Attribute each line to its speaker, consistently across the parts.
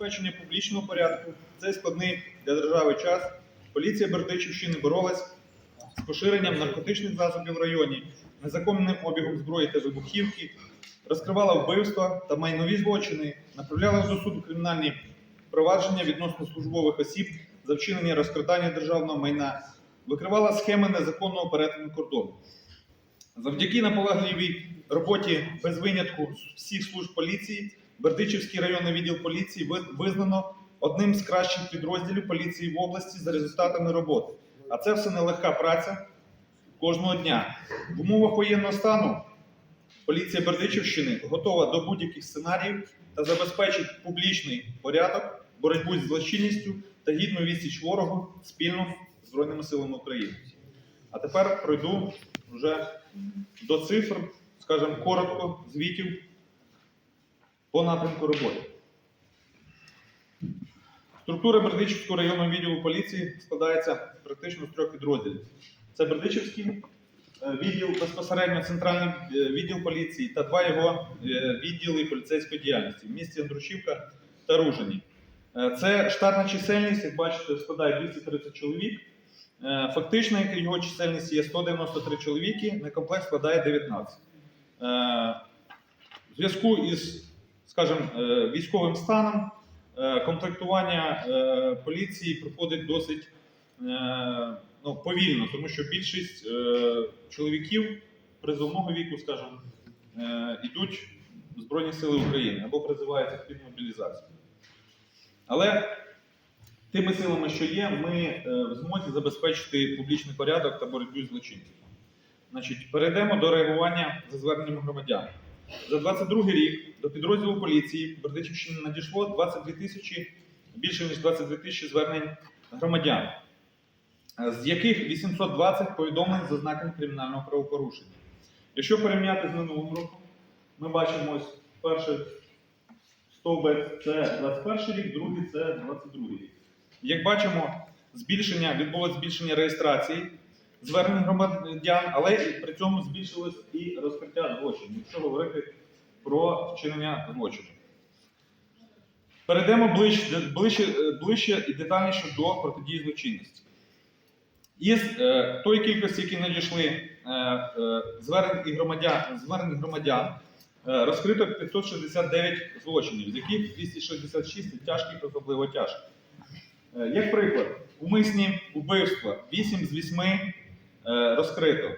Speaker 1: забезпечення публічного порядку цей складний для держави час поліція Бердичівщини боролась з поширенням наркотичних засобів в районі, незаконним обігом зброї та вибухівки, розкривала вбивства та майнові злочини, направляла до суду кримінальні провадження відносно службових осіб за вчинення розкрадання державного майна, викривала схеми незаконного перетину кордону. Завдяки наполегливій роботі без винятку всіх служб поліції, Бердичівський районний відділ поліції визнано одним з кращих підрозділів поліції в області за результатами роботи. А це все нелегка праця кожного дня. В умовах воєнного стану поліція Бердичівщини готова до будь-яких сценаріїв та забезпечить публічний порядок, боротьбу з злочинністю та гідну відсіч ворогу спільно з Збройними силами України. А тепер пройду вже до цифр, скажімо, коротко, звітів по напрямку роботи. Структура Бердичівського районного відділу поліції складається практично з трьох підрозділів. Це Бердичівський е, відділ, безпосередньо центральний е, відділ поліції та два його е, відділи поліцейської діяльності в місті Андрушівка та Ружині. Е, Це штатна чисельність, як бачите, складає 230 чоловік. Фактично, його чисельність є 193 чоловіки, некомплект складає 19. Е, В зв'язку із, скажімо, е, військовим станом е, комплектування е, поліції проходить досить ну, повільно, тому що більшість чоловіків призовного віку, скажімо, йдуть в Збройні Сили України або призиваються під мобілізацію. Але тими силами, що є, ми в змозі забезпечити публічний порядок та боротьбу з злочинцями. Значить, перейдемо до реагування за зверненням громадян. За 22 рік до підрозділу поліції Бердичівщини надійшло 22 тисячі, більше ніж 22 тисячі звернень громадян, е, з яких 820 повідомлень за знаком кримінального правопорушення. Якщо порівняти з минулим роком, ми бачимо ось перший стовбець це 21 рік, другий це 22 рік. Як бачимо, збільшення відбулося збільшення реєстрації звернень громадян, але при цьому збільшилось і розкриття злочинів, якщо говорити про вчинення злочину. Перейдемо ближче, ближче, ближче і детальніше до протидії злочинності. Із е, тої кількості, які надійшли е, е, звернень і громадян, звернень громадян, е, розкрито 569 злочинів, з яких 266 тяжких, особливо тяжких. Е, Як приклад, умисні вбивства 8 з 8 е, розкрито.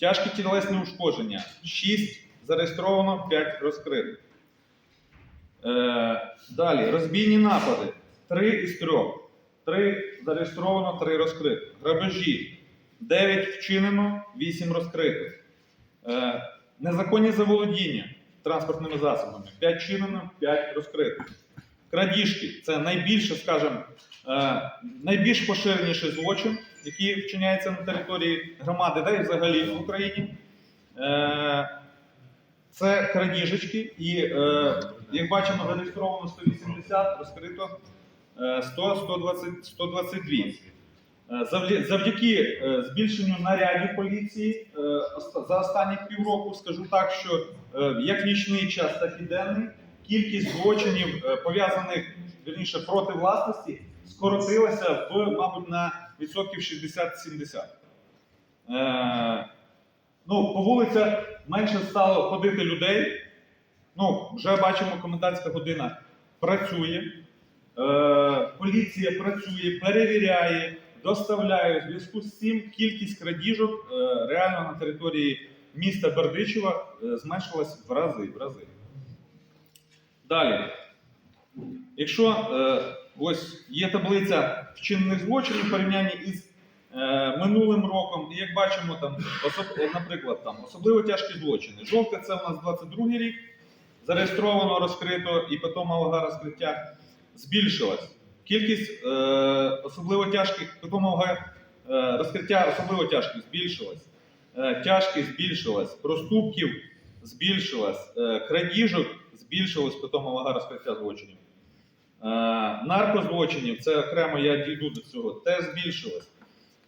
Speaker 1: Тяжкі тілесні ушкодження 6 зареєстровано, 5 розкрито. Е, Далі розбійні напади 3 із 3. 3 зареєстровано, 3 розкрито. Грабежі 9 вчинено, 8 розкрито. Е, Незаконні заволодіння транспортними засобами 5 вчинено, 5 розкрито. Крадіжки це найбільше, скажімо, е, найбільш поширеніший злочин, який вчиняється на території громади, да і взагалі в Україні. Е, Це крадіжечки, і е, як бачимо, зареєстровано 180, розкрито е, 100, 120, 122. Е, Завдяки збільшенню нарядів поліції за останні півроку, скажу так, що як нічний час, так і денний, кількість злочинів, пов'язаних вірніше проти власності, скоротилася в, мабуть, на відсотків 60-70. Е, ну, по вулицях менше стало ходити людей. Ну, вже бачимо, комендантська година працює. Е, поліція працює, перевіряє, доставляє. У зв'язку з цим кількість крадіжок е, реально на території міста Бердичева е, зменшилась в рази. В рази. Далі. Якщо е, ось є таблиця вчинених злочинів в порівнянні із е, минулим роком, і як бачимо, там, особ, е, наприклад, там, особливо тяжкі злочини. Жовте це у нас 22 рік, зареєстровано, розкрито і питома вага розкриття збільшилась. Кількість е, особливо тяжких питома вага е, розкриття особливо тяжких збільшилась. Е, тяжкість збільшилась, проступків збільшилась, е, крадіжок збільшилась питома вага розкриття злочинів. Е, наркозлочинів, це окремо я дійду до цього, теж збільшилось.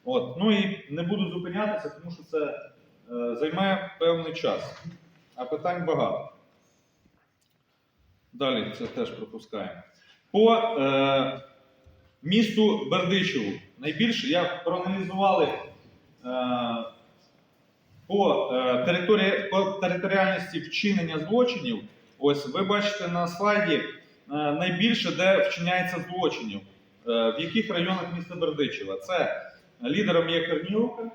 Speaker 1: От. Ну і не буду зупинятися, тому що це е, займає певний час. А питань багато. Далі це теж пропускаємо. По е, місту Бердичеву найбільше я проаналізували е, по, е, території, по територіальності вчинення злочинів. Ось ви бачите на слайді найбільше, де вчиняється злочинів. Е, в яких районах міста Бердичева? Це лідером є Корніловка.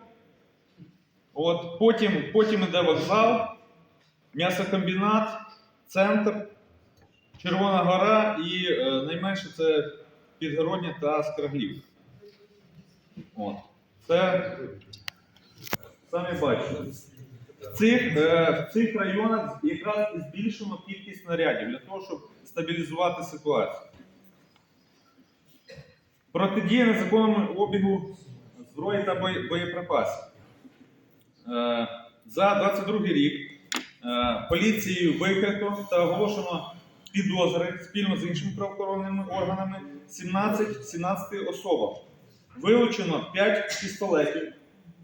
Speaker 1: От, потім, потім іде вокзал, м'ясокомбінат, центр, Червона гора і е, найменше це Підгородня та Скраглівка. От. Це самі бачите. В цих, е, в цих районах якраз і збільшено кількість снарядів для того, щоб стабілізувати ситуацію. Протидія незаконному обігу зброї та боєприпасів. Е, За 22 рік е, поліцією викрито та оголошено підозри спільно з іншими правоохоронними органами 17, 17 особам. Вилучено 5 пістолетів,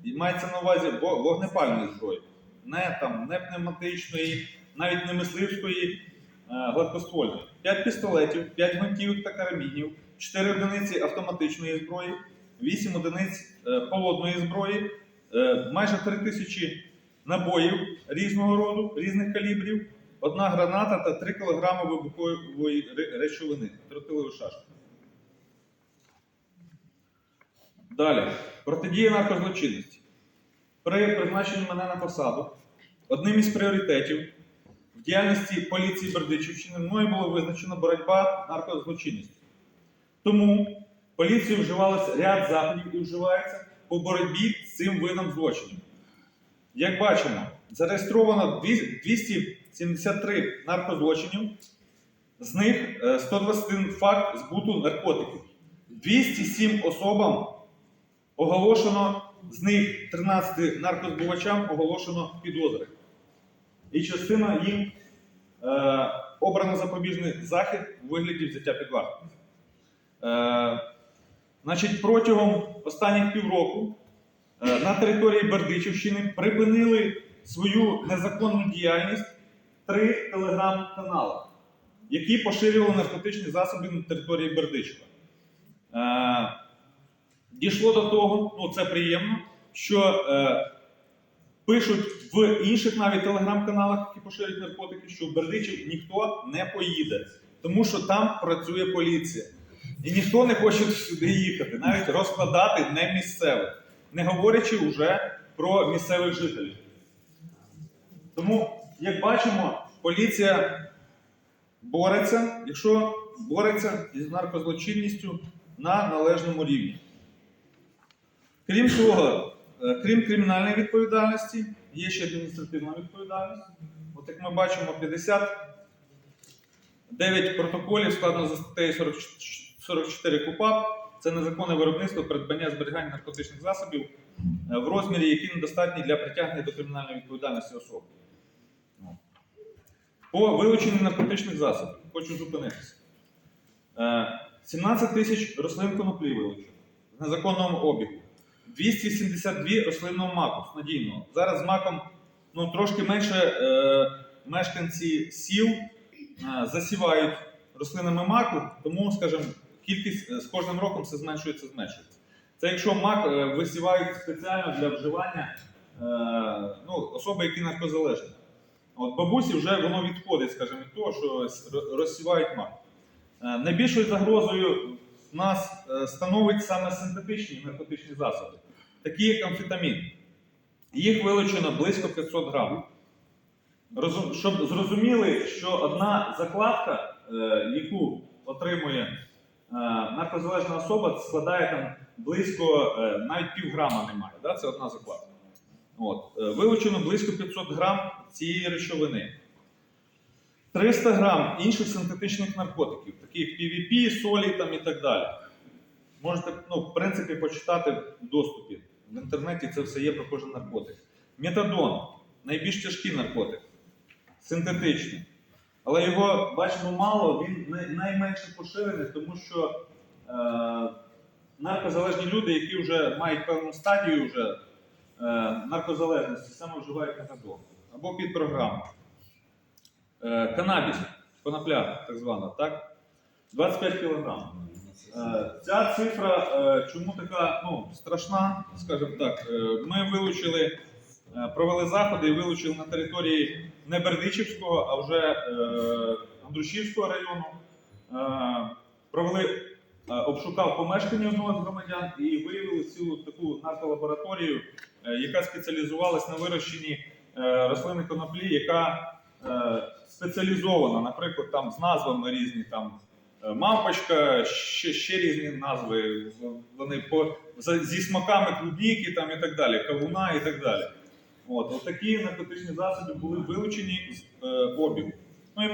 Speaker 1: і мається на увазі во- вогнепальної зброї, не, там, не пневматичної, навіть не мисливської, е, гладкоствольної. 5 пістолетів, 5 гвинтівок та карабінів, 4 одиниці автоматичної зброї, 8 одиниць е, холодної зброї, е, майже 3 тисячі набоїв різного роду, різних калібрів, одна граната та 3 кг вибухової речовини, тротилової шашки. Далі. Протидія наркозлочинності. При призначенні мене на посаду одним із пріоритетів в діяльності поліції Бердичівщини мною було визначено боротьба наркозлочинністю. Тому поліцією вживалося ряд заходів і вживається по боротьбі з цим видом злочинів. Як бачимо, зареєстровано 273 наркозлочинів, з них е, 121 факт збуту наркотиків. 207 особам оголошено, з них 13 наркозбувачам оголошено підозри. І частина їм е, обрано запобіжний захід у вигляді взяття під варту. Е, значить, протягом останніх півроку е, на території Бердичівщини припинили свою незаконну діяльність три телеграм-канали, які поширювали наркотичні засоби на території Бердичева. Е, дійшло до того, ну це приємно, що е, пишуть в інших навіть телеграм-каналах, які поширюють наркотики, що в Бердичів ніхто не поїде, тому що там працює поліція. І ніхто не хоче сюди їхати, навіть розкладати не місцевих, не говорячи вже про місцевих жителів. Тому, як бачимо, поліція бореться, якщо бореться із наркозлочинністю на належному рівні. Крім того, е, крім кримінальної відповідальності, є ще адміністративна відповідальність. От як ми бачимо, 59 протоколів складено за статтею 44 44 КУПАП. Це незаконне виробництво, придбання зберігання наркотичних засобів е, в розмірі, які недостатні для притягнення до кримінальної відповідальності особи. По вилученню наркотичних засобів хочу зупинитися. Е, 17 тисяч рослин коноплі вилучено в незаконному обігу. 272 рослинного маку надійного. Зараз з маком ну, трошки менше е, мешканці сіл е, засівають рослинами маку, тому, скажімо, кількість е, з кожним роком все зменшується, зменшується. Це якщо мак е, висівають спеціально для вживання е, ну, особи, які наркозалежні. От бабусі вже воно відходить, скажімо, від того, що розсівають мак. Е, Найбільшою загрозою нас е, становить саме синтетичні наркотичні засоби, такі як амфетамін. Їх вилучено близько 500 грамів. Щоб зрозуміли, що одна закладка, е, яку отримує е, наркозалежна особа, складає там близько е, навіть півграма немає. Да? Це одна закладка. От. Вилучено близько 500 грам цієї речовини. 300 грам інших синтетичних наркотиків, такі як PVP, солі там і так далі. Можете, ну, в принципі, почитати в доступі. В інтернеті це все є про кожен наркотик. Метадон найбільш тяжкий наркотик, синтетичний. Але його бачимо мало, він найменше поширений, тому що е, наркозалежні люди, які вже мають певну стадію вже, е, наркозалежності, саме вживають метадон або під програму. Е, канабіс, конопля, так звана, так? 25 кг. Е, Ця цифра е, чому така ну, страшна, скажімо так. Е, Ми вилучили, провели заходи і вилучили на території не Бердичівського, а вже Андрушівського району. Провели, обшукав помешкання одного з громадян і виявили цілу таку нарколабораторію, яка спеціалізувалась на вирощенні рослини коноплі, яка спеціалізована, наприклад, там з назвами різні там. Е, Мавпочка, ще, ще різні назви. Вони по, зі смаками клубніки там і так далі, кавуна і так далі. От, от такі наркотичні засоби були вилучені з е, обігу. Ну і